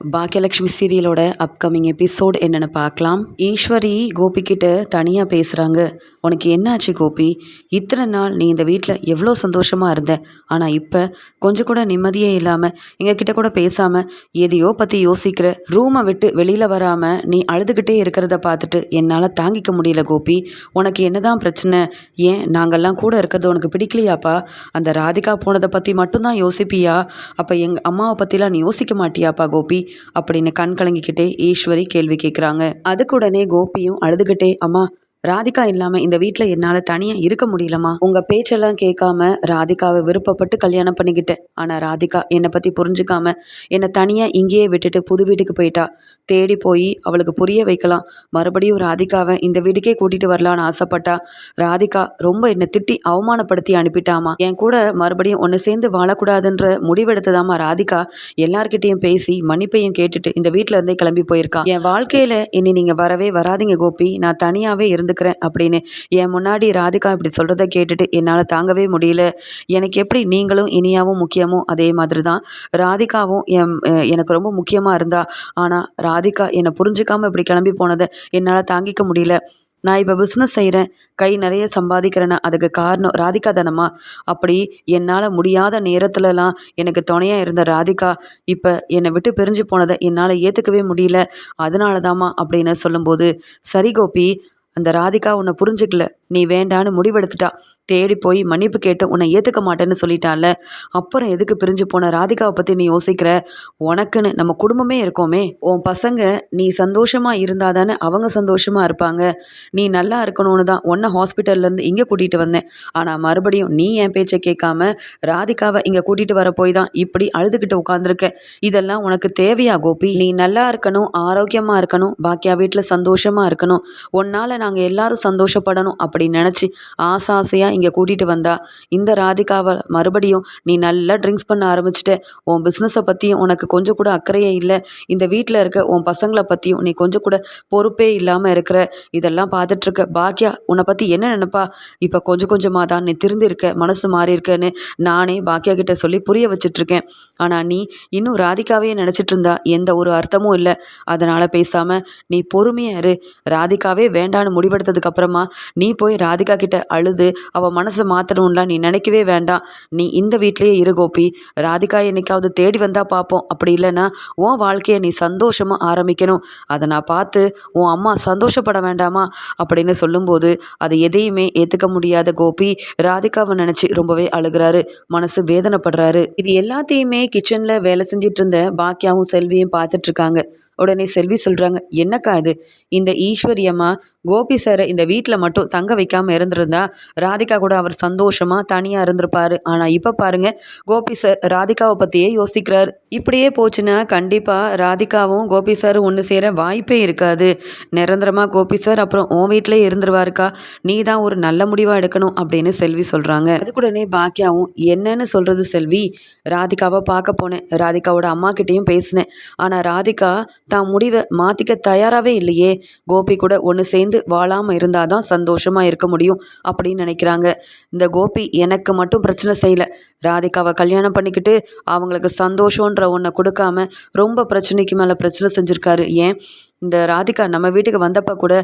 Baakiyalakshmi சீரியலோட upcoming episode என்னென்னு பார்க்கலாம். ஈஸ்வரி கோபிக்கிட்ட தனியாக பேசுகிறாங்க உனக்கு என்னாச்சு கோபி? இத்தனை நாள் நீ இந்த வீட்டில் எவ்வளோ சந்தோஷமாக இருந்த? ஆனால் இப்போ கொஞ்சம் கூட நிம்மதியே இல்லாமல் எங்கள் கிட்ட கூட பேசாமல் எதையோ பற்றி யோசிக்கிற ரூமை விட்டு வெளியில் வராமல் நீ அழுதுகிட்டே இருக்கிறத பார்த்துட்டு என்னால் தாங்கிக்க முடியல கோபி. உனக்கு என்னதான் பிரச்சனை? ஏன் நாங்கள்லாம் கூட இருக்கிறது உனக்கு பிடிக்கலையாப்பா? அந்த ராதிகா போனதை பற்றி மட்டும்தான் யோசிப்பியா? அப்போ எங்கள் அம்மாவை பற்றிலாம் நீ யோசிக்க மாட்டியாப்பா கோபி? அப்படின்னு கண் கலங்கிக்கிட்டே ஈஸ்வரி கேள்வி கேட்குறாங்க அதுக்கு உடனே கோபியும் அழுதுகிட்டே அம்மா ராதிகா இல்லாமல் இந்த வீட்டில் என்னால் தனியாக இருக்க முடியலம்மா. உங்கள் பேச்செல்லாம் கேட்காம ராதிகாவை விருப்பப்பட்டு கல்யாணம் பண்ணிக்கிட்டேன். ஆனால் ராதிகா என்னை பற்றி புரிஞ்சுக்காம என்னை தனியாக இங்கேயே விட்டுட்டு புது வீட்டுக்கு போயிட்டா. தேடி போய் அவளுக்கு புரிய வைக்கலாம். மறுபடியும் ராதிகாவை இந்த வீட்டுக்கே கூட்டிகிட்டு வரலான்னு ஆசைப்பட்டா ராதிகா ரொம்ப என்னை திட்டி அவமானப்படுத்தி அனுப்பிட்டாமா. என் கூட மறுபடியும் ஒன்று சேர்ந்து வாழக்கூடாதுன்ற முடிவெடுத்ததாமா ராதிகா. எல்லார்கிட்டையும் பேசி மன்னிப்பையும் கேட்டுட்டு இந்த வீட்டில் இருந்தே கிளம்பி போயிருக்கா. என் வாழ்க்கையில் இனி நீங்கள் வரவே வராதீங்க கோபி. நான் தனியாகவே இருந்து இருந்துக்கிறேன் அப்படின்னு. என் முன்னாடி ராதிகா இப்படி சொல்கிறத கேட்டுட்டு என்னால் தாங்கவே முடியல. எனக்கு எப்படி நீங்களும் இனியாவும் முக்கியமோ அதே மாதிரி தான் ராதிகாவும் என் எனக்கு ரொம்ப முக்கியமாக இருந்தா. ஆனால் ராதிகா என்னை புரிஞ்சுக்காமல் இப்படி கிளம்பி போனதை என்னால் தாங்கிக்க முடியல. நான் இப்போ பிஸ்னஸ் செய்கிறேன் கை நிறைய சம்பாதிக்கிறேன்னா அதுக்கு காரணம் ராதிகா தானம்மா? அப்படி என்னால் முடியாத நேரத்துலலாம் எனக்கு துணையாக இருந்த ராதிகா இப்போ என்னை விட்டு பிரிஞ்சு போனதை என்னால் ஏற்றுக்கவே முடியல. அதனால தாம்மா அப்படின்னு சொல்லும்போது சரி கோபி அந்த ராதிகா உன்னை புரிஞ்சுக்கல. நீ வேண்டான்னு முடிவெடுத்துட்டா. தேடி போய் மன்னிப்பு கேட்டு உன்னை ஏற்றுக்க மாட்டேன்னு சொல்லிட்டால அப்புறம் எதுக்கு பிரிஞ்சு போன ராதிகாவை பற்றி நீ யோசிக்கிற? உனக்குன்னு நம்ம குடும்பமே இருக்கோமே. உன் பசங்க நீ சந்தோஷமாக இருந்தால் தானே அவங்க சந்தோஷமாக இருப்பாங்க. நீ நல்லா இருக்கணும்னு தான் உன்னை ஹாஸ்பிட்டல்லேருந்து இங்கே கூட்டிகிட்டு வந்தேன். ஆனால் மறுபடியும் நீ என் பேச்சை கேட்காம ராதிகாவை இங்கே கூட்டிகிட்டு வர போய் தான் இப்படி அழுதுகிட்டு உட்காந்துருக்க இதெல்லாம் உனக்கு தேவையா கோபி? நீ நல்லா இருக்கணும் ஆரோக்கியமாக இருக்கணும் பாக்கியா வீட்டில் சந்தோஷமாக இருக்கணும். உன்னால் நாங்கள் எல்லாரும் சந்தோஷப்படணும் அப்படின்னு நினச்சி ஆசை ஆசையாக இங்கே கூட்டிகிட்டு வந்தா. இந்த ராதிகாவை மறுபடியும் நீ நல்லா ட்ரிங்க்ஸ் பண்ண ஆரம்பிச்சிட்ட. உன் பிஸ்னஸை பற்றியும் உனக்கு கொஞ்சம் கூட அக்கறையே இல்லை. இந்த வீட்டில் இருக்க உன் பசங்களை பற்றியும் நீ கொஞ்சம் கூட பொறுப்பே இல்லாமல் இருக்கிற. இதெல்லாம் பார்த்துட்ருக்க பாக்கியா உன்னை பற்றி என்ன நினப்பா? இப்போ கொஞ்சம் கொஞ்சமாக தான் நீ திருந்திருக்க மனசு மாறியிருக்கேன்னு நானே பாக்கியா கிட்ட சொல்லி புரிய வச்சிட்ருக்கேன் ஆனால் நீ இன்னும் ராதிகாவையே நினச்சிட்டு இருந்தா எந்த ஒரு அர்த்தமும் இல்லை. அதனால் பேசாமல் நீ பொறுமையாக இரு. ராதிகாவே வேண்டான்னு முடிவெடுத்ததுக்கப்புறமா நீ போய் ராதிகா கிட்ட அழுது அவள் மனசை மாற்றணும்லாம் நீ நினைக்கவே வேண்டாம். நீ இந்த வீட்லேயே இரு கோபி. ராதிகா என்னைக்காவது தேடி வந்தால் பார்ப்போம் அப்படி இல்லைன்னா உன் வாழ்க்கையை நீ சந்தோஷமாக ஆரம்பிக்கணும். அதை நான் பார்த்து உன் அம்மா சந்தோஷப்பட வேண்டாமா? அப்படின்னு சொல்லும்போது அதை எதையுமே ஏற்றுக்க முடியாத கோபி ராதிகாவை நினச்சி ரொம்பவே அழுகிறாரு. மனசு வேதனைப்படுறாரு. இது எல்லாத்தையுமே கிச்சனில் வேலை செஞ்சிட்டு இருந்த பாக்கியாவும் செல்வியும் பார்த்துட்ருக்காங்க உடனே செல்வி சொல்கிறாங்க என்னக்கா இது? இந்த ஈஸ்வரியம்மா கோபி சாரை இந்த வீட்டில் மட்டும் தங்க வைக்காமல் இருந்திருந்தா ராதிகா கூட அவர் சந்தோஷமாக தனியாக இருந்திருப்பாரு. ஆனால் இப்போ பாருங்க கோபி சார் ராதிகாவை பற்றியே யோசிக்கிறார். இப்படியே போச்சுன்னா கண்டிப்பாக ராதிகாவும் கோபி சார் ஒன்று சேர வாய்ப்பே இருக்காது. நிரந்தரமாக கோபி சார் அப்புறம் உன் வீட்டிலே இருந்துருவாருக்கா? நீ தான் ஒரு நல்ல முடிவாக எடுக்கணும் அப்படின்னு செல்வி சொல்கிறாங்க அதுக்கூடனே பாக்கியாவும் என்னன்னு சொல்கிறது செல்வி? ராதிகாவை பார்க்க போனேன். ராதிகாவோட அம்மா கிட்டேயும் பேசினேன். ஆனால் ராதிகா தான் முடிவை மாற்றிக்க தயாராகவே இல்லையே. கோபி கூட ஒன்று சேர்ந்து வாழாமல் இருந்தால் தான் சந்தோஷமாக இருக்க முடியும் அப்படின்னு நினைக்கிறாங்க. இந்த கோபி எனக்கு மட்டும் பிரச்சனை செய்யலை. ராதிகாவை கல்யாணம் பண்ணிக்கிட்டு அவங்களுக்கு சந்தோஷன்ற ஒன்றை கொடுக்காம ரொம்ப பிரச்சனைக்கு மேலே பிரச்சனை செஞ்சுருக்காரு. ஏன்? இந்த ராதிகா நம்ம வீட்டுக்கு வந்தப்போ கூட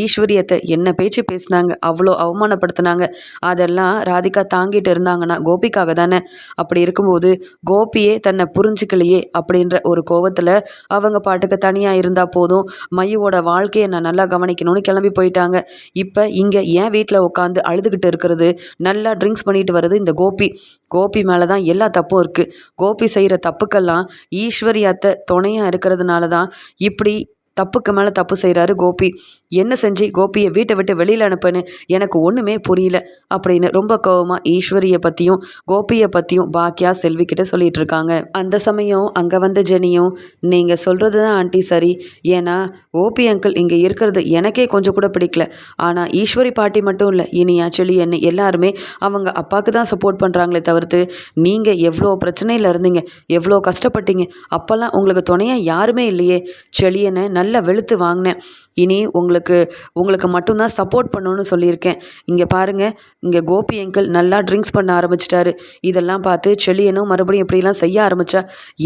ஈஸ்வரியத்தை என்ன பேச்சு பேசினாங்க அவ்வளோ அவமானப்படுத்தினாங்க. அதெல்லாம் ராதிகா தாங்கிட்டு இருந்தாங்கன்னா கோபிக்காக தானே? அப்படி இருக்கும்போது கோபியே தன்னை புரிஞ்சுக்கலையே அப்படின்ற ஒரு கோவத்தில் அவங்க பாட்டுக்கு தனியாக இருந்தால் போதும். மையோட வாழ்க்கையை நான் நல்லா கவனிக்கணும்னு கிளம்பி போயிட்டாங்க. இப்போ இங்கே ஏன் வீட்டில் உட்காந்து அழுதுகிட்டு இருக்கிறது நல்லா ட்ரிங்க்ஸ் பண்ணிட்டு வர்றது இந்த கோபி. கோபி மேலே தான் எல்லா தப்பும் இருக்குது கோபி செய்கிற தப்புக்கெல்லாம் ஈஸ்வரியத்தை துணையாக இருக்கிறதுனால தான் இப்படி தப்புக்கு மேலே தப்பு செய்கிறாரு கோபி. என்ன செஞ்சு கோபியை வீட்டை விட்டு வெளியில் அனுப்புன்னு எனக்கு ஒன்றுமே புரியல அப்படின்னு ரொம்ப கோவமாக ஈஸ்வரியை பற்றியும் கோபியை பற்றியும் பாக்கியா செல்விக்கிட்ட சொல்லிகிட்டு இருக்காங்க அந்த சமயம் அங்கே வந்த ஜெனியும் நீங்கள் சொல்கிறது தான் ஆண்டி சரி. ஏன்னா கோபி அங்கிள் இங்கே இருக்கிறது எனக்கே கொஞ்சம் கூட பிடிக்கல. ஆனால் ஈஸ்வரி பாட்டி மட்டும் இல்லை இனியா சொல்லி என்ன எல்லாருமே அவங்க அப்பாவுக்கு தான் சப்போர்ட் பண்ணுறாங்களே தவிர்த்து நீங்கள் எவ்வளோ பிரச்சனையில் இருந்தீங்க எவ்வளோ கஷ்டப்பட்டீங்க அப்போல்லாம் உங்களுக்கு துணையாக யாருமே இல்லையே. செளியனை நல்ல நல்லா வெளுத்து வாங்கினேன். இனி உங்களுக்கு உங்களுக்கு மட்டும்தான் சப்போர்ட் பண்ணணும்னு சொல்லியிருக்கேன். இங்கே பாருங்கள் இங்கே கோபி அங்கிள் நல்லா ட்ரிங்க்ஸ் பண்ண ஆரம்பிச்சிட்டாரு. இதெல்லாம் பார்த்து செளியனும் மறுபடியும் இப்படிலாம் செய்ய ஆரம்பித்தா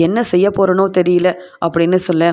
என்ன செய்ய போகிறனோ தெரியல அப்படின்னு சொல்ல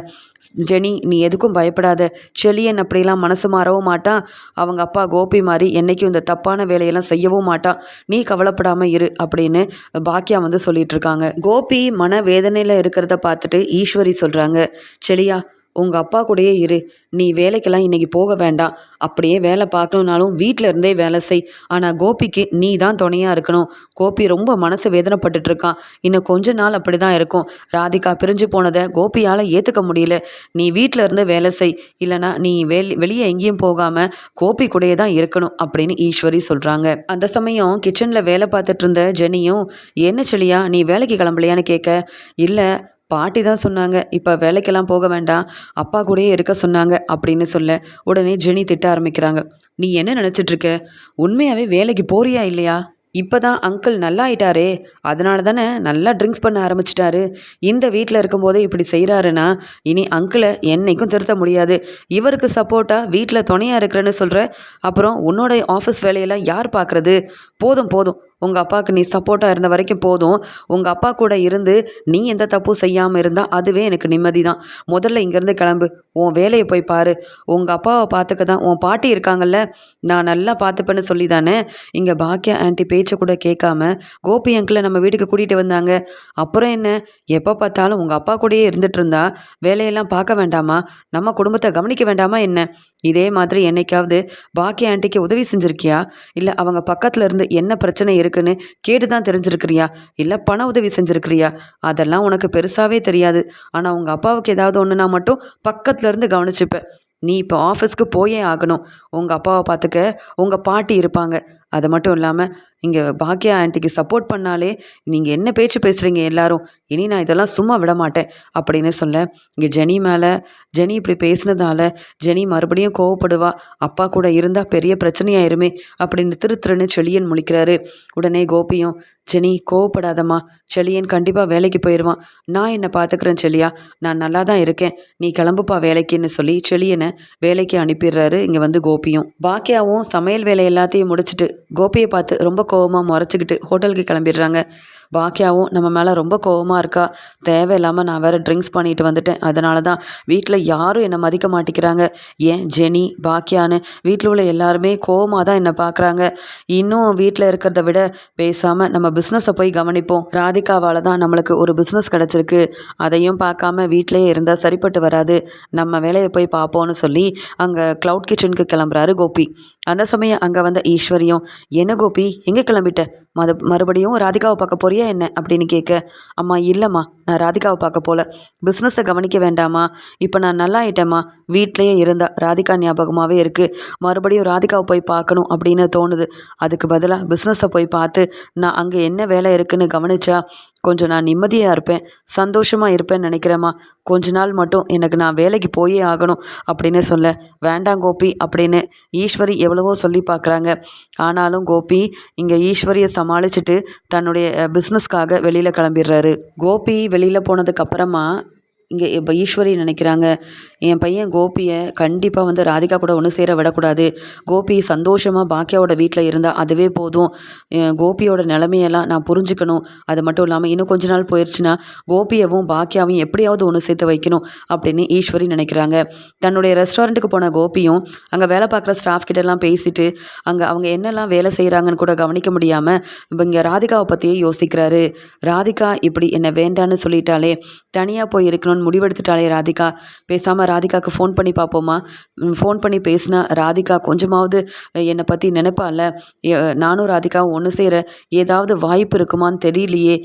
ஜெனி நீ எதுக்கும் பயப்படாத. செளியன் அப்படிலாம் மனசு மாறவும் மாட்டான் அவங்க அப்பா கோபி மாதிரி என்றைக்கும் இந்த தப்பான வேலையெல்லாம் செய்யவும் மாட்டான் நீ கவலைப்படாமல் இரு அப்படின்னு பாக்கியா வந்து சொல்லிட்டு இருக்காங்க. கோபி மன வேதனையில் இருக்கிறத பார்த்துட்டு ஈஸ்வரி சொல்கிறாங்க செழியா உங்கள் அப்பா கூடயே இரு. நீ வேலைக்கெல்லாம் இன்றைக்கி போக வேண்டாம். அப்படியே வேலை பார்க்கணுன்னாலும் வீட்டில் இருந்தே வேலை செய். ஆனால் கோபிக்கு நீ தான் துணையாக இருக்கணும். கோபி ரொம்ப மனசு வேதனைப்பட்டுட்டு இருக்கான். இன்னும் கொஞ்ச நாள் அப்படி தான் இருக்கும். ராதிகா பிரிஞ்சு போனதை கோபியால் ஏற்றுக்க முடியல. நீ வீட்டில் இருந்து வேலை செய். இல்லைனா நீ வெளி வெளியே எங்கேயும் போகாமல் கோபி கூடயே தான் இருக்கணும் அப்படின்னு ஈஸ்வரி சொல்கிறாங்க அந்த சமயம் கிச்சனில் வேலை பார்த்துட்டு இருந்த ஜெனியும் என்ன சொல்லியா நீ வேலைக்கு கிளம்பலையான்னு கேட்க இல்லை பாட்டி தான் சொன்னாங்க இப்போ வேலைக்கெல்லாம் போக வேண்டாம் அப்பா கூடயே இருக்க சொன்னாங்க அப்படின்னு சொல்ல உடனே ஜெனி திட்ட ஆரம்பிக்கிறாங்க. நீ என்ன நினச்சிட்ருக்க? உண்மையாகவே வேலைக்கு போறியா இல்லையா? இப்போ தான் அங்கிள் நல்லா ஆயிட்டாரே அதனால தானே நல்லா ட்ரிங்க்ஸ் பண்ண ஆரம்பிச்சிட்டாரு. இந்த வீட்டில் இருக்கும்போதே இப்படி செய்கிறாருன்னா இனி அங்கிளை என்னைக்கும் திருத்த முடியாது. இவருக்கு சப்போர்ட்டாக வீட்டில் துணையாக இருக்கிறேன்னு சொல்கிற அப்புறம் உன்னோட ஆஃபீஸ் வேலையெல்லாம் யார் பார்க்குறது போதும் போதும். உங்கள் அப்பாவுக்கு நீ சப்போர்ட்டாக இருந்த வரைக்கும் போதும். உங்கள் அப்பா கூட இருந்து நீ எந்த தப்பும் செய்யாமல் இருந்தால் அதுவே எனக்கு நிம்மதி தான் முதல்ல இங்கேருந்து கிளம்பு. உன் வேலையை போய் பாரு. உங்கள் அப்பாவை பார்த்துக்க தான் உன் பாட்டி இருக்காங்கல்ல நான் நல்லா பார்த்துப்பேன்னு சொல்லி தானே இங்கே பாக்கியா ஆண்டி பேச்சை கூட கேட்காம கோபி அங்கிளை நம்ம வீட்டுக்கு கூட்டிகிட்டு வந்தாங்க. அப்புறம் என்ன? எப்போ பார்த்தாலும் உங்கள் அப்பா கூடயே இருந்துட்டு இருந்தா வேலையெல்லாம் பார்க்க வேண்டாமா? நம்ம குடும்பத்தை கவனிக்க வேண்டாமா என்ன? இதே மாதிரி என்னைக்காவது பாக்கிய ஆண்டிக்கு உதவி செஞ்சுருக்கியா? இல்லை அவங்க பக்கத்தில் இருந்து என்ன பிரச்சனை இருக்குன்னு கேட்டு தான் தெரிஞ்சிருக்கிறியா? இல்லை பண உதவி செஞ்சுருக்கிறியா? அதெல்லாம் உனக்கு பெருசாகவே தெரியாது. ஆனால் உங்கள் அப்பாவுக்கு ஏதாவது ஒன்றுனா மட்டும் பக்கத்தில் இருந்து கவனிச்சுப்பேன். நீ இப்போ ஆஃபீஸ்க்கு போயே ஆகணும். உங்கள் அப்பாவை பார்த்துக்க உங்கள் பாட்டி இருப்பாங்க. அது மட்டும் இல்லாமல் இங்கே பாக்கியா ஆண்டிக்கு சப்போர்ட் பண்ணாலே நீங்கள் என்ன பேச்சு பேசுகிறீங்க எல்லாரும்? இனி நான் இதெல்லாம் சும்மா விட மாட்டேன் அப்படின்னு சொல்ல இங்கே ஜெனி மேலே ஜெனி இப்படி பேசினதால ஜெனி மறுபடியும் கோவப்படுவா அப்பா கூட இருந்தால் பெரிய பிரச்சனையாயிருமே அப்படின்னு திரு திருன்னு செழியன் முழிக்கிறாரு. உடனே கோபியும் ஜெனி கோவப்படாதம்மா செழியன் கண்டிப்பாக வேலைக்கு போயிடுவான் நான் என்னை பார்த்துக்கிறேன் செழியா நான் நல்லா தான் இருக்கேன். நீ கிளம்புப்பா வேலைக்குன்னு சொல்லி செழியனை வேலைக்கு அனுப்பிடுறாரு இங்கே வந்து கோபியும். பாக்கியாவும் சமையல் வேலை எல்லாத்தையும் முடிச்சுட்டு கோபியை பார்த்து ரொம்ப கோபமாக முறைச்சிக்கிட்டு ஹோட்டலுக்கு கிளம்பிடுறாங்க. பாக்கியாவும் நம்ம மேலே ரொம்ப கோவமாக இருக்கா? தேவையில்லாமல் நான் வேறு ட்ரிங்க்ஸ் பண்ணிட்டு வந்துட்டேன். அதனால தான் வீட்டில் யாரும் என்னை மதிக்க மாட்டேங்கிறாங்க. ஏன் ஜெனி பாக்கியான்னு வீட்டில் உள்ள எல்லாருமே கோவமாக தான் என்னை பார்க்குறாங்க இன்னும் வீட்டில் இருக்கிறத விட பேசாமல் நம்ம பிஸ்னஸை போய் கவனிப்போம். ராதிகாவால் தான் நம்மளுக்கு ஒரு பிஸ்னஸ் கிடச்சிருக்கு. அதையும் பார்க்காம வீட்டிலே இருந்தால் சரிப்பட்டு வராது. நம்ம வேலையை போய் பார்ப்போம்னு சொல்லி அங்கே க்ளவுட் கிச்சனுக்கு கிளம்புறாரு கோபி. அந்த சமயம் அங்கே வந்த ஈஸ்வரியும் என்ன கோபி? எங்கே கிளம்பிட்ட? மது மறுபடியும் ராதிகாவை பார்க்க போறியா என்ன? அப்படின்னு கேட்க அம்மா இல்லைம்மா நான் ராதிகாவை பார்க்க போல. பிஸ்னஸை கவனிக்க வேண்டாமா இப்போ நான் நல்லா ஆயிட்டேம்மா வீட்லேயே இருந்தா ராதிகா ஞாபகமாகவே இருக்குது மறுபடியும் ராதிகாவை போய் பார்க்கணும் அப்படின்னு தோணுது. அதுக்கு பதிலாக பிஸ்னஸை போய் பார்த்து நான் அங்கே என்ன வேலை இருக்குன்னு கவனிச்சா கொஞ்சம் நான் நிம்மதியாக இருப்பேன். சந்தோஷமாக இருப்பேன்னு நினைக்கிறேம்மா. கொஞ்ச நாள் மட்டும் எனக்கு நான் வேலைக்கு போயே ஆகணும் அப்படின்னு சொல்ல வேண்டாம் கோபி அப்படின்னு ஈஸ்வரி எவ்வளவோ சொல்லி பார்க்குறாங்க. ஆனாலும் கோபி இங்கே ஈஸ்வரியை சமாளிச்சுட்டு தன்னுடைய பிஸ்னஸ்க்காக வெளியில் கிளம்பிடுறாரு. கோபி வெளியில் போனதுக்கப்புறமா இங்கே இப்போ ஈஸ்வரி நினைக்கிறாங்க. என் பையன் கோபியை கண்டிப்பாக வந்து ராதிகா கூட ஒன்று சேர விடக்கூடாது. கோபி சந்தோஷமாக பாக்கியாவோட வீட்டில் இருந்தால் அதுவே போதும். கோபியோட நிலமையெல்லாம் நான் புரிஞ்சுக்கணும். அது மட்டும் இல்லாமல் இன்னும் கொஞ்ச நாள் போயிடுச்சுன்னா கோபியவும் பாக்கியாவும் எப்படியாவது ஒன்று சேர்த்து வைக்கணும் அப்படின்னு ஈஸ்வரி நினைக்கிறாங்க. தன்னுடைய ரெஸ்டாரண்ட்டுக்கு போன கோபியும் அங்கே வேலை பார்க்குற ஸ்டாஃப் கிட்டலாம் பேசிட்டு அங்கே அவங்க என்னெல்லாம் வேலை செய்கிறாங்கன்னு கூட கவனிக்க முடியாமல் இப்போ இங்கே ராதிகாவை பற்றியே யோசிக்கிறாரு. ராதிகா இப்படி என்னை வேண்டான்னு சொல்லிட்டாலே தனியாக போய் இருக்கணும்னு முடிவெடுத்துட்டாலே ராதிகா. பேசாமல் ராதிகாவுக்கு ஃபோன் பண்ணி பார்ப்போமா ஃபோன் பண்ணி பேசினா ராதிகா கொஞ்சமாவது என்னை பற்றி நினைப்பால நானும் ராதிகாவும் ஒன்று சேர ஏதாவது வாய்ப்பு இருக்குமான்னு தெரியலையே.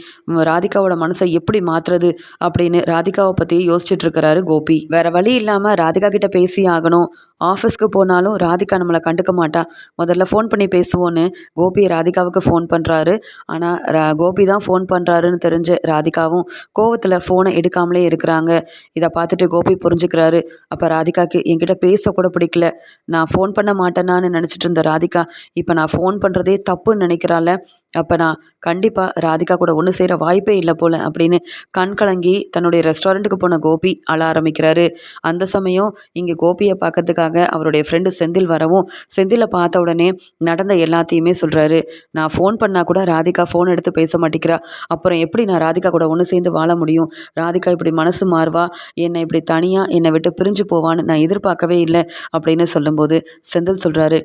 ராதிகாவோட மனசை எப்படி மாற்றுறது அப்படின்னு ராதிகாவை பற்றி யோசிச்சுட்டு இருக்கிறாரு கோபி. வேற வழி இல்லாமல் ராதிகா கிட்ட பேசி ஆகணும். ஆஃபீஸ்க்கு போனாலும் ராதிகா நம்மளை கண்டுக்க மாட்டா. முதல்ல ஃபோன் பண்ணி பேசுவோன்னு கோபி ராதிகாவுக்கு ஃபோன் பண்ணுறாரு ஆனால் கோபி தான் ஃபோன் பண்ணுறாருன்னு தெரிஞ்ச ராதிகாவும் கோவத்தில் ஃபோனை எடுக்காமலே இருக்கிறாங்க. சொல்கிறாங்க இதை பார்த்துட்டு கோபி புரிஞ்சுக்கிறாரு. அப்போ ராதிகாக்கு என்கிட்ட பேசக்கூட பிடிக்கல. நான் ஃபோன் பண்ண மாட்டேனான்னு நினச்சிட்டு இருந்த ராதிகா இப்போ நான் ஃபோன் பண்ணுறதே தப்புன்னு நினைக்கிறாள். அப்போ நான் கண்டிப்பாக ராதிகா கூட ஒன்று செய்கிற வாய்ப்பே இல்லை போல அப்படின்னு கண் கலங்கி தன்னுடைய ரெஸ்டாரண்ட்டுக்கு போன கோபி அழ ஆரம்பிக்கிறாரு. அந்த சமயம் இங்கே கோபியை பார்க்கறதுக்காக அவருடைய ஃப்ரெண்டு செந்தில் வரவும் செந்திலை பார்த்த உடனே நடந்த எல்லாத்தையுமே சொல்கிறாரு நான் ஃபோன் பண்ணால் கூட ராதிகா ஃபோன் எடுத்து பேச மாட்டேங்கிறா அப்புறம் எப்படி நான் ராதிகா கூட ஒன்று சேர்ந்து வாழ முடியும்? ராதிகா இப்படி மனசு மாறுவா. என்னை இப்படி தனியாக என்னை விட்டு பிரிஞ்சு போவான்னு நான் எதிர்பார்க்கவே இல்லை அப்படின்னு சொல்லும்போது செந்தில் சொல்கிறாரு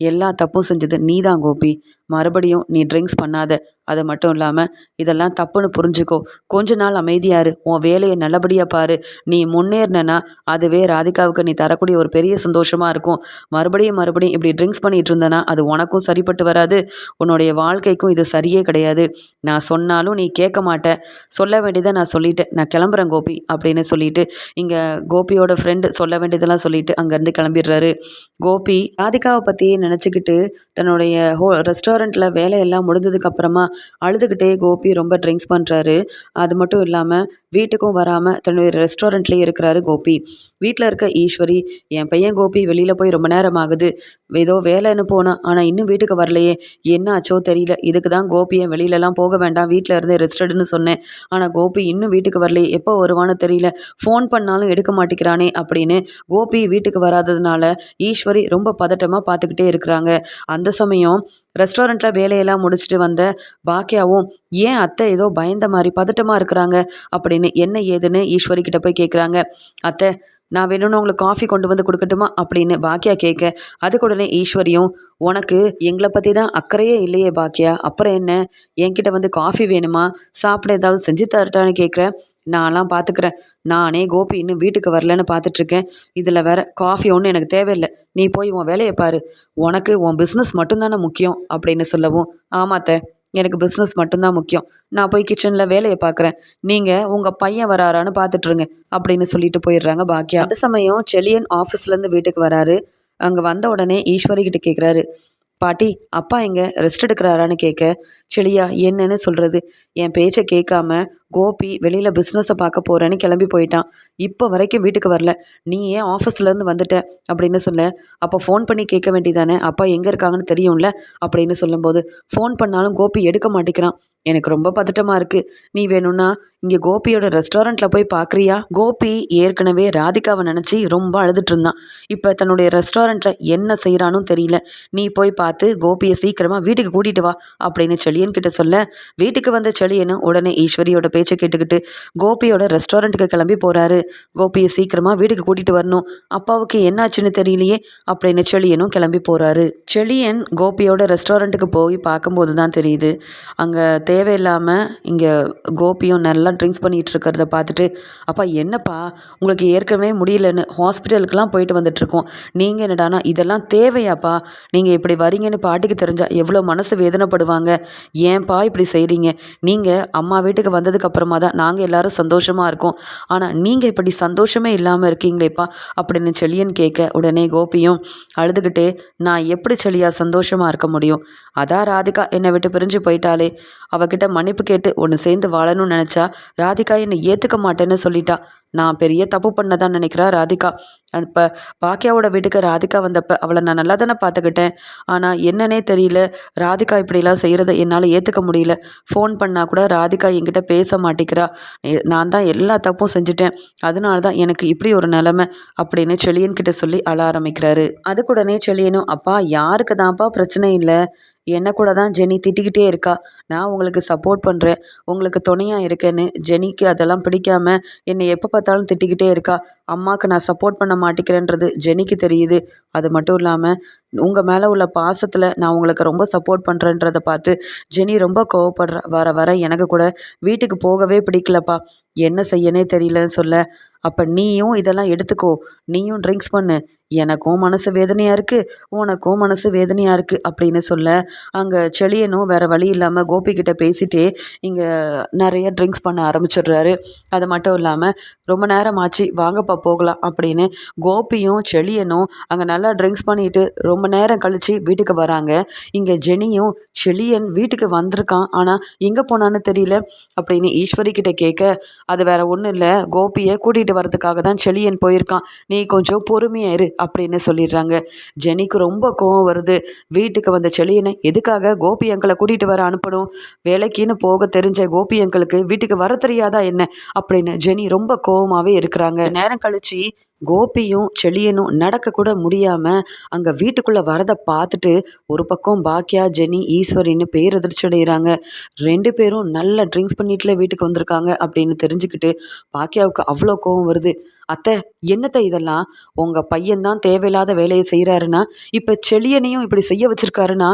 எல்லா தப்பும் செஞ்சது நீதான் கோபி. மறுபடியும் நீ ட்ரிங்க்ஸ் பண்ணாத. அது மட்டும் இல்லாமல் இதெல்லாம் தப்புன்னு புரிஞ்சுக்கோ. கொஞ்ச நாள் அமைதியாரு. உன் வேலையை நல்லபடியாக பாரு. நீ முன்னேறினா அதுவே ராதிகாவுக்கு நீ தரக்கூடிய ஒரு பெரிய சந்தோஷமாக இருக்கும். மறுபடியும் மறுபடியும் இப்படி ட்ரிங்க்ஸ் பண்ணிகிட்டு இருந்தனா அது உனக்கும் சரிப்பட்டு வராது. உன்னுடைய வாழ்க்கைக்கும் இது சரியே கிடையாது. நான் சொன்னாலும் நீ கேட்க மாட்டேன் சொல்ல வேண்டியதை நான் சொல்லிட்டேன். நான் கிளம்புறேன் கோபி அப்படின்னு சொல்லிட்டு இங்கே கோபியோட ஃப்ரெண்டு சொல்ல வேண்டியதெல்லாம் சொல்லிட்டு அங்கேருந்து கிளம்பிடுறாரு. கோபி ராதிகாவை பற்றியே நினச்சிக்கிட்டு தன்னுடைய ஹோ ரெஸ்டாரண்ட்டில் வேலையெல்லாம் முடிஞ்சதுக்கப்புறமா அழுதுகிட்டே கோபி ரொம்ப ட்ரிங்க்ஸ் பண்ணுறாரு அது மட்டும் இல்லாமல் வீட்டுக்கும் வராமல் தன்னுடைய ரெஸ்டாரண்ட்லேயே இருக்கிறாரு கோபி. வீட்டில் இருக்க ஈஸ்வரி என் பையன் கோபி வெளியில் போய் ரொம்ப நேரம் ஆகுது ஏதோ வேலைன்னு போனான் ஆனால் இன்னும் வீட்டுக்கு வரலையே. என்ன ஆச்சோ தெரியல. இதுக்கு தான் கோபியை வெளியிலலாம் போக வேண்டாம். வீட்டில் இருந்து ரெஸ்டடுன்னு சொன்னேன். ஆனால் கோபி இன்னும் வீட்டுக்கு வரலையே. எப்போ வருவான்னு தெரியல. ஃபோன் பண்ணாலும் எடுக்க மாட்டேங்கிறானே அப்படின்னு கோபி வீட்டுக்கு வராததுனால ஈஸ்வரி ரொம்ப பதட்டமாக பார்த்துக்கிட்டே இருக்கிறாங்க. அந்த சமயம் ரெஸ்டாரண்ட்டில் வேலையெல்லாம் முடிச்சுட்டு வந்த பாக்கியாவும் ஏன் அத்தை ஏதோ பயந்த மாதிரி பதட்டமாக இருக்கிறாங்க? அப்படின்னு என்ன ஏதுன்னு? ஈஸ்வரி கிட்ட போய் கேட்குறாங்க அத்தை நான் வேணும்னு உங்களுக்கு காஃபி கொண்டு வந்து கொடுக்கட்டுமா? அப்படின்னு பாக்கியா கேட்க அதுக்கு உடனே ஈஸ்வரியும் உனக்கு எங்களை பற்றி தான் அக்கறையே இல்லையே பாக்கியா அப்புறம் என்ன? என்கிட்ட வந்து காஃபி வேணுமா? சாப்பிட ஏதாவது செஞ்சு தரட்டான்னு கேட்குறேன் நான்லாம் பார்த்துக்கிறேன் நானே கோபி இன்னும் வீட்டுக்கு வரலன்னு பார்த்துட்ருக்கேன் இதில் வேற காஃபி ஒன்றும் எனக்கு தேவையில்லை. நீ போய் உன் வேலையை பாரு. உனக்கு உன் பிஸ்னஸ் மட்டும்தானே முக்கியம் அப்படின்னு சொல்லவும் ஆமாத்த எனக்கு பிஸ்னஸ் மட்டும்தான் முக்கியம். நான் போய் கிச்சனில் வேலையை பார்க்குறேன் நீங்கள் உங்கள் பையன் வராரான்னு பார்த்துட்ருங்க அப்படின்னு சொல்லிட்டு போயிடுறாங்க பாக்கியா அந்த சமயம் செலியன் ஆஃபீஸ்லேருந்து வீட்டுக்கு வராரு. அங்கே வந்த உடனே ஈஸ்வரி கிட்ட கேட்குறாரு பாட்டி அப்பா எங்கே? ரெஸ்ட் எடுக்கிறாரான்னு கேட்க செளியா என்னன்னு சொல்கிறது என் பேச்சை கேட்காம கோபி வெளியில் பிஸ்னஸை பார்க்க போகிறேன்னு கிளம்பி போயிட்டான். இப்போ வரைக்கும் வீட்டுக்கு வரல. நீ ஏன் ஆஃபீஸ்லேருந்து வந்துட்ட? அப்படின்னு சொல்ல அப்போ ஃபோன் பண்ணி கேட்க வேண்டியதானே? அப்பா எங்கே இருக்காங்கன்னு தெரியும்ல? அப்படின்னு சொல்லும்போது ஃபோன் பண்ணாலும் கோபி எடுக்க மாட்டேங்கிறான். எனக்கு ரொம்ப பதட்டமாக இருக்குது நீ வேணும்னா இங்கே கோபியோட ரெஸ்டாரண்ட்டில் போய் பார்க்குறியா கோபி ஏற்கனவே ராதிகாவை நினச்சி ரொம்ப அழுதுட்டு இருந்தான் இப்போ தன்னுடைய ரெஸ்டாரண்ட்டில் என்ன செய்கிறானும் தெரியல. நீ போய் பார்த்து கோபியை சீக்கிரமாக வீட்டுக்கு கூட்டிகிட்டு வா அப்படின்னு செழியன் கிட்ட சொல்ல. வீட்டுக்கு வந்த செழியனும் உடனே ஈஸ்வரியோட பேச்சை கேட்டுக்கிட்டு கோபியோட ரெஸ்டாரண்ட்டுக்கு கிளம்பி போகிறாரு கோபியை சீக்கிரமாக வீட்டுக்கு கூட்டிகிட்டு வரணும். அப்பாவுக்கு என்னாச்சுன்னு தெரியலையே அப்படின்னு செழியனும் கிளம்பி போகிறாரு செழியன் கோபியோட ரெஸ்டாரண்ட்டுக்கு போய் பார்க்கும்போது தான் தெரியுது. அங்கே தேவையில்லாமல் இங்கே கோபியும் நல்லா ட்ரிங்க்ஸ் பண்ணிகிட்டு இருக்கிறத பார்த்துட்டு அப்பா என்னப்பா? உங்களுக்கு ஏற்கனவே முடியலன்னு ஹாஸ்பிட்டலுக்கெலாம் போயிட்டு வந்துட்டுருக்கோம் நீங்கள் என்னடானா இதெல்லாம் தேவையாப்பா. நீங்கள் இப்படி வரீங்கன்னு பாட்டிக்கு தெரிஞ்சால் எவ்வளோ மனசு வேதனைப்படுவாங்க. ஏன்பா இப்படி செய்கிறீங்க நீங்கள் அம்மா வீட்டுக்கு வந்ததுக்கப்புறமா தான் நாங்கள் எல்லோரும் சந்தோஷமாக இருக்கோம். ஆனால் நீங்கள் இப்படி சந்தோஷமே இல்லாமல் இருக்கீங்களேப்பா? அப்படின்னு செழியன் கேட்க உடனே கோபியும் அழுதுகிட்டே நான் எப்படி செழியா சந்தோஷமாக இருக்க முடியும்? அதான் ராதிகா என்னை விட்டு பிரிஞ்சு போயிட்டாலே அவகிட்ட மன்னிப்பு கேட்டு ஒன்று சேர்ந்து வாழணும்னு நினச்சா ராதிகா என்னை ஏற்றுக்க மாட்டேன்னு சொல்லிட்டா. நான் பெரிய தப்பு பண்ணதான் நினைக்கிறா ராதிகா. இப்போ பாக்கியாவோட வீட்டுக்கு ராதிகா வந்தப்போ அவளை நான் நல்லா தானே பார்த்துக்கிட்டேன் ஆனால் என்னன்னே தெரியல ராதிகா இப்படிலாம் செய்கிறத என்னால் ஏற்றுக்க முடியல. ஃபோன் பண்ணால் கூட ராதிகா என்கிட்ட பேச மாட்டேங்கிறா நான் தான் எல்லா தப்பும் செஞ்சுட்டேன். அதனால தான் எனக்கு இப்படி ஒரு நிலமை அப்படின்னு செளியன்கிட்ட சொல்லி அழ ஆரம்பிக்கிறாரு. அதுக்குடனே செளியனும் அப்பா யாருக்கு தான்ப்பா பிரச்சனை இல்லை? என்ன கூட தான் ஜெனி திட்டிக்கிட்டே இருக்கா? நான் உங்களுக்கு சப்போர்ட் பண்ணுறேன் உங்களுக்கு துணையாக இருக்கேன்னு ஜெனிக்கு அதெல்லாம் பிடிக்காம என்னை எப்போ பார்த்தாலும் திட்டிக்கிட்டே இருக்கா? அம்மாவுக்கு நான் சப்போர்ட் பண்ண மாட்டேங்கிறேன்றது ஜெனிக்கு தெரியுது. அது மட்டும் இல்லாமல் உங்கள் மேலே உள்ள பாசத்தில் நான் உங்களுக்கு ரொம்ப சப்போர்ட் பண்ணுறேன்றதை பார்த்து ஜெனி ரொம்ப கோவப்படுற வர வர எனக்கு கூட வீட்டுக்கு போகவே பிடிக்கலப்பா. என்ன செய்யனே தெரியலன்னு சொல்ல. அப்போ நீயும் இதெல்லாம் எடுத்துக்கோ. நீயும் ட்ரிங்க்ஸ் பண்ணு. எனக்கும் மனசு வேதனையாக இருக்குது உனக்கும் மனசு வேதனையாக இருக்குது அப்படின்னு சொல்ல. அங்கே செளியனும் வேறு வழி இல்லாமல் கோபிக்கிட்ட பேசிட்டே இங்கே நிறைய ட்ரிங்க்ஸ் பண்ண ஆரம்பிச்சிடுறாரு. அது மட்டும் இல்லாமல் ரொம்ப நேரம் ஆச்சு வாங்கப்பா போகலாம் அப்படின்னு கோபியும் செளியனும் அங்கே நல்லா ட்ரிங்க்ஸ் பண்ணிட்டு ரொம்ப ரொம்ப நேரம் கழித்து வீட்டுக்கு வராங்க. இங்கே ஜெனியும் செழியன் வீட்டுக்கு வந்திருக்கான். ஆனால் எங்கே போனான்னு தெரியல. அப்படின்னு ஈஸ்வரி கிட்ட கேட்க அது வேற ஒன்றும் இல்லை. கோபியை கூட்டிகிட்டு வரதுக்காக தான் செழியன் போயிருக்கான். நீ கொஞ்சம் பொறுமையாக இரு அப்படின்னு சொல்லிடுறாங்க. ஜெனிக்கு ரொம்ப கோவம் வருது. வீட்டுக்கு வந்த செழியனை எதுக்காக கோபி அங்கிளை கூட்டிகிட்டு வர அனுப்பணும்? வேலைக்குன்னு போக தெரிஞ்ச கோபி அங்கிளுக்கு வீட்டுக்கு வர தெரியாதா என்ன? அப்படின்னு ஜெனி ரொம்ப கோவமாகவே இருக்கிறாங்க. நேரம் கழிச்சு கோபியும் செழியனும் நடக்கக்கூட முடியாமல் அங்கே வீட்டுக்குள்ளே வரதை பார்த்துட்டு ஒரு பக்கம் பாக்கியா ஜெனி ஈஸ்வரின்னு பேரதிர்ச்சி அடைகிறாங்க ரெண்டு பேரும் நல்ல ட்ரிங்க்ஸ் பண்ணிட்டுல வீட்டுக்கு வந்திருக்காங்க அப்படின்னு தெரிஞ்சுக்கிட்டு பாக்கியாவுக்கு அவ்வளோ கோவம் வருது. அத்தை என்னத்தை இதெல்லாம்? உங்கள் பையன்தான் தேவையில்லாத வேலையை செய்கிறாருன்னா இப்போ செழியனையும் இப்படி செய்ய வச்சுருக்காருன்னா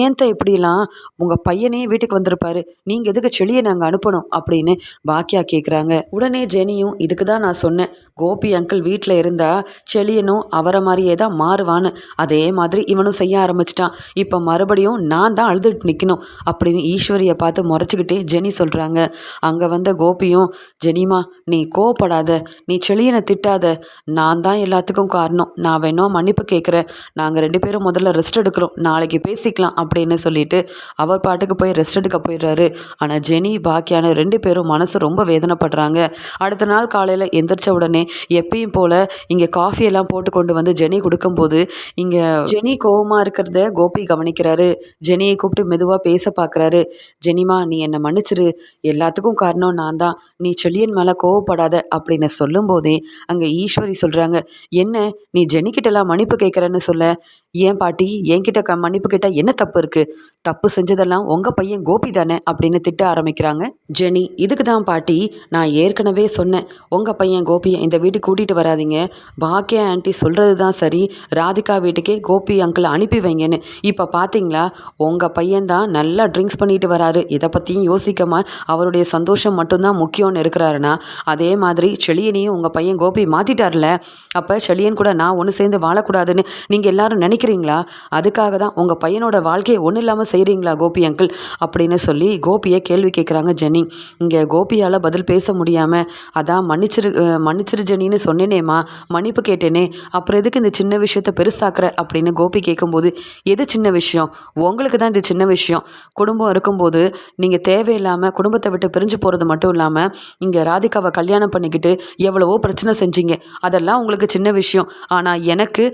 ஏன்த்த இப்படிலாம் உங்கள் பையனே வீட்டுக்கு வந்திருப்பாரு? நீங்கள் எதுக்கு செளியை நாங்கள் அனுப்பணும் அப்படின்னு பாக்கியா கேட்குறாங்க உடனே ஜெனியும் இதுக்கு தான் நான் சொன்னேன். கோபி அங்கிள் வீட்டு வீட்டில் இருந்தால் செளியனும் அவரை மாதிரியே தான் மாறுவான்னு. அதே மாதிரி இவனும் செய்ய ஆரம்பிச்சிட்டான். இப்போ மறுபடியும் நான் தான் அழுதுட்டு நிற்கணும் அப்படின்னு ஈஸ்வரியை பார்த்து முறைச்சிக்கிட்டே ஜெனி சொல்கிறாங்க அங்கே வந்த கோபியும் ஜெனிமா நீ கோவப்படாத. நீ செளியனை திட்டாத. நான் தான் எல்லாத்துக்கும் காரணம். நான் வேணும் மன்னிப்பு கேட்குறேன் நாங்கள் ரெண்டு பேரும் முதல்ல ரெஸ்ட் எடுக்கிறோம். நாளைக்கு பேசிக்கலாம் அப்படின்னு சொல்லிட்டு அவர் பாட்டுக்கு போய் ரெஸ்ட் எடுக்க போயிடுறாரு. ஆனால் ஜெனி பாக்கியான ரெண்டு பேரும் மனசு ரொம்ப வேதனைப்படுறாங்க. அடுத்த நாள் காலையில் எந்திரிச்ச உடனே எப்பயும் போல் இங்கே காஃபியெல்லாம் போட்டு கொண்டு வந்து ஜெனி கொடுக்கும்போது இங்கே ஜெனி கோவமாக இருக்கிறத கோபி கவனிக்கிறாரு. ஜெனியை கூப்பிட்டு மெதுவாக பேச பார்க்குறாரு ஜெனிமா நீ என்னை மன்னிச்சிரு. எல்லாத்துக்கும் காரணம் நான் தான். நீ செழியன் மேலே கோவப்படாத அப்படின்னு சொல்லும்போதே அங்கே ஈஸ்வரி சொல்கிறாங்க என்ன? நீ ஜெனிக்கிட்டலாம் மன்னிப்பு கேட்குறேன்னு சொல்ல? ஏன் பாட்டி? என்கிட்ட க மன்னிப்பு கேட்டால் என்ன தப்பு இருக்குது தப்பு செஞ்சதெல்லாம் உங்கள் பையன் கோபி தானே அப்படின்னு திட்ட ஆரம்பிக்கிறாங்க ஜெனி. இதுக்கு தான் பாட்டி நான் ஏற்கனவே சொன்னேன். உங்கள் பையன் கோபியை இந்த வீட்டுக்கு கூட்டிகிட்டு வராதீங்க. பாக்கியா ஆண்டி சொல்கிறது தான் சரி. ராதிகா வீட்டுக்கே கோபி அங்கிள் அனுப்பி வைங்கன்னு. இப்போ பார்த்தீங்களா உங்கள் பையன் தான் நல்லா ட்ரிங்க்ஸ் பண்ணிட்டு வராரு. இதை பற்றியும் யோசிக்கமா அவருடைய சந்தோஷம் மட்டும்தான் முக்கியம்னு இருக்கிறாருன்னா அதே மாதிரி செளியனையும் உங்கள் பையன் கோபி மாற்றிட்டார்ல அப்போ செளியன் கூட நான் ஒன்று சேர்ந்து வாழக்கூடாதுன்னு நீங்கள் எல்லாரும் நினைக்கிறீங்களா அதுக்காக தான் உங்கள் பையனோட வாழ்க்கையை ஒன்றும் இல்லாமல் செய்கிறீங்களா கோபி அங்கிள் அப்படின்னு சொல்லி கோபியை கேள்வி கேட்குறாங்க ஜெனி. இங்கே கோபியால் பதில் பேச முடியாமல் அதான் மன்னிச்சிரு மன்னிச்சிரு ஜெனின்னு சொன்னேனேம்மா மன்னிப்பு கேட்டேனே அப்புறம் எதுக்கு இந்த சின்ன விஷயத்தை பெருசாக்குற? அப்படின்னு கோபி கேட்கும்போது எது சின்ன விஷயம்? உங்களுக்கு தான் இது சின்ன விஷயம். குடும்பம் இருக்கும்போது நீங்கள் தேவையில்லாமல் குடும்பத்தை விட்டு பிரிஞ்சு போகிறது மட்டும் இல்லாமல் இங்கே ராதிகாவை கல்யாணம் பண்ணிக்கிட்டு எவ்வளவோ பிரச்சனை செஞ்சீங்க. அதெல்லாம் உங்களுக்கு சின்ன விஷயம். ஆனால் எனக்கு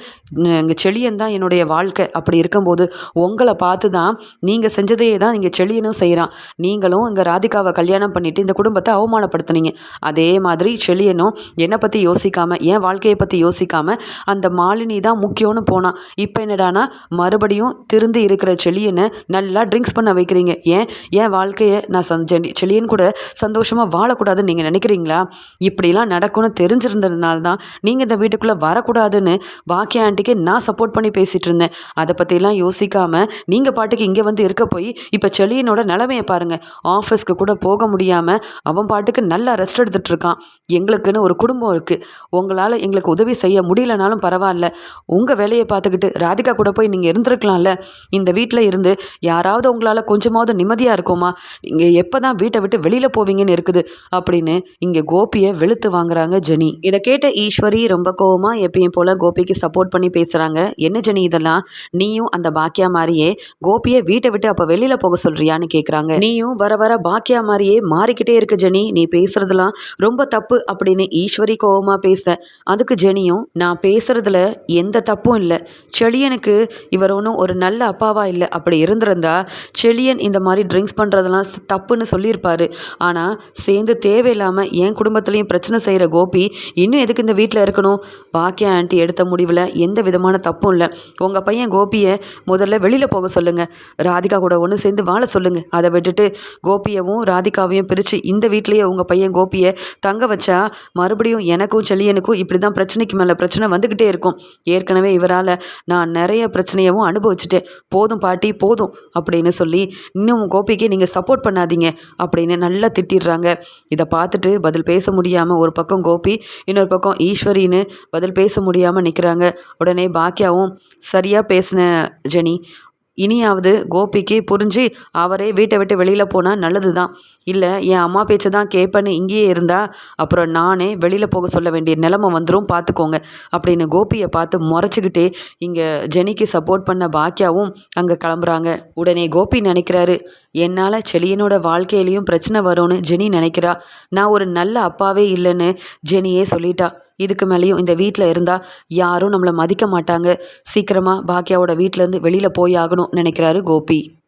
இங்கே செழியன் தான் என்னுடைய வாழ்க்கை அப்படி இருக்கும்போது உங்களை பார்த்து தான் நீங்கள் செஞ்சதையே தான் இங்கே செழியனும் செய்கிறான் நீங்களும் இங்கே ராதிகாவை கல்யாணம் பண்ணிவிட்டு இந்த குடும்பத்தை அவமானப்படுத்துனீங்க. அதே மாதிரி செழியனும் என்னை பற்றி யோசிக்காமல் என் வாழ்க்கையை பற்றி யோசிக்காமல் அந்த மாலினி தான் முக்கியம்னு போனான் இப்போ என்னடானா மறுபடியும் திருந்து இருக்கிற செழியனை நல்லா ட்ரிங்க்ஸ் பண்ண வைக்கிறீங்க. ஏன்? என் வாழ்க்கையை நான் சந் செளியன் செழியன் கூட சந்தோஷமாக வாழக்கூடாதுன்னு நீங்கள் நினைக்கிறீங்களா? இப்படிலாம் நடக்கும்னு தெரிஞ்சிருந்ததுனால தான் நீங்கள் இந்த வீட்டுக்குள்ளே வரக்கூடாதுன்னு பாக்கிய ஆண்டிக்கு நான் சப்போர்ட் பண்ணி பேசிகிட்டு இருந்தேன் அதை பற்றிலாம் யோசிக்காமல் நீங்கள் பாட்டுக்கு இங்கே வந்து இருக்க போய் இப்போ செளியினோட நிலமையை பாருங்கள் ஆஃபீஸ்க்கு கூட போக முடியாமல் அவன் பாட்டுக்கு நல்லா ரெஸ்ட் எடுத்துகிட்டு இருக்கான். எங்களுக்குன்னு ஒரு குடும்பம் இருக்குது உங்களால் எங்களுக்கு உதவி செய்ய முடியலனாலும் பரவாயில்ல. உங்கள் வேலையை பார்த்துக்கிட்டு ராதிகா கூட போய் நீங்கள் இருந்திருக்கலாம்ல. இந்த வீட்டில் இருந்து யாராவது உங்களால் கொஞ்சமாவது நிம்மதியாக இருக்குமா? நீங்கள் எப்போ தான் வீட்டை விட்டு வெளியில் போவீங்கன்னு இருக்குது. அப்படின்னு இங்கே கோபியை வெளுத்து வாங்குறாங்க ஜெனி. இதை கேட்ட ஈஸ்வரி ரொம்ப கோவமாக எப்பயும் போல் கோபிக்கு சப்போர்ட் பண்ணி பேசுகிறாங்க என்ன ஜெனி? நீ இதெல்லாம் நீயும் அந்த பாக்கியா மாதிரியே கோபியை வீட்டை விட்டு அப்போ வெளியில் போக சொல்றியான்னு கேட்குறாங்க நீயும் வர வர பாக்கியா மாதிரியே மாறிக்கிட்டே இருக்கு ஜெனி. நீ பேசுறதெல்லாம் ரொம்ப தப்பு அப்படின்னு ஈஸ்வரி கோபமாக பேச அதுக்கு ஜெனியும் நான் பேசுறதுல எந்த தப்பும் இல்லை. செழியனுக்கு இவர் ஒன்றும் ஒரு நல்ல அப்பாவா இல்லை. அப்படி இருந்திருந்தா செழியன் இந்த மாதிரி ட்ரிங்க்ஸ் பண்ணுறதெல்லாம் ஸ்- தப்புன்னு சொல்லியிருப்பாரு. ஆனால் சேர்ந்து தேவையில்லாமல் என் குடும்பத்துலேயும் பிரச்சனை செய்கிற கோபி இன்னும் எதுக்கு இந்த வீட்டில் இருக்கணும்? பாக்கியா ஆண்டி எடுத்த முடிவில் எந்த விதமான தப்பும் இல்லை. உங்கள் பையன் கோபியை முதல்ல வெளியில் போக சொல்லுங்கள் ராதிகா கூட ஒன்று சேர்ந்து வாழ சொல்லுங்கள் அதை விட்டுட்டு கோபியவும் ராதிகாவையும் பிரித்து இந்த வீட்லேயே உங்கள் பையன் கோபியை தங்க வச்சா மறுபடியும் எனக்கும் செல்லியனுக்கும் இப்படி தான் பிரச்சனைக்கு மேலே பிரச்சனை வந்துக்கிட்டே இருக்கும். ஏற்கனவே இவரால் நான் நிறைய பிரச்சனையவும் அனுபவிச்சுட்டேன். போதும் பாட்டி போதும் அப்படின்னு சொல்லி இன்னும் கோபிக்கு நீங்கள் சப்போர்ட் பண்ணாதீங்க அப்படின்னு நல்லா திட்டிடுறாங்க. இதை பார்த்துட்டு பதில் பேச முடியாமல் ஒரு பக்கம் கோபி இன்னொரு பக்கம் ஈஸ்வரின்னு பதில் பேச முடியாமல் நிற்கிறாங்க உடனே பாக்கியாவும் சரியாக பேசின ஜெனி. இனியாவது கோபிக்கு புரிஞ்சு அவரே வீட்டை விட்டு வெளியில் போனால் நல்லது தான் இல்லை என் அம்மா பேச்சை தான் கேட்பேன்னு இங்கேயே இருந்தா அப்புறம் நானே வெளியில் போக சொல்ல வேண்டிய நிலமை வந்துடும் பார்த்துக்கோங்க அப்படின்னு கோபியை பார்த்து முறைச்சிக்கிட்டே இங்கே ஜெனிக்கு சப்போர்ட் பண்ண பாக்கியாவும் அங்கே கிளம்புறாங்க. உடனே கோபி நினைக்கிறாரு என்னால் செலியனோட வாழ்க்கையிலையும் பிரச்சனை வரும்னு ஜெனி நினைக்கிறா. நான் ஒரு நல்ல அப்பாவே இல்லைன்னு ஜெனியே சொல்லிட்டா. இதுக்கு மேலேயும் இந்த வீட்டில் இருந்தால் யாரும் நம்மளை மதிக்க மாட்டாங்க. சீக்கிரமாக பாக்கியாவோட வீட்டிலேருந்து வெளியில் போய் ஆகணும் நினைக்கிறாரு கோபி.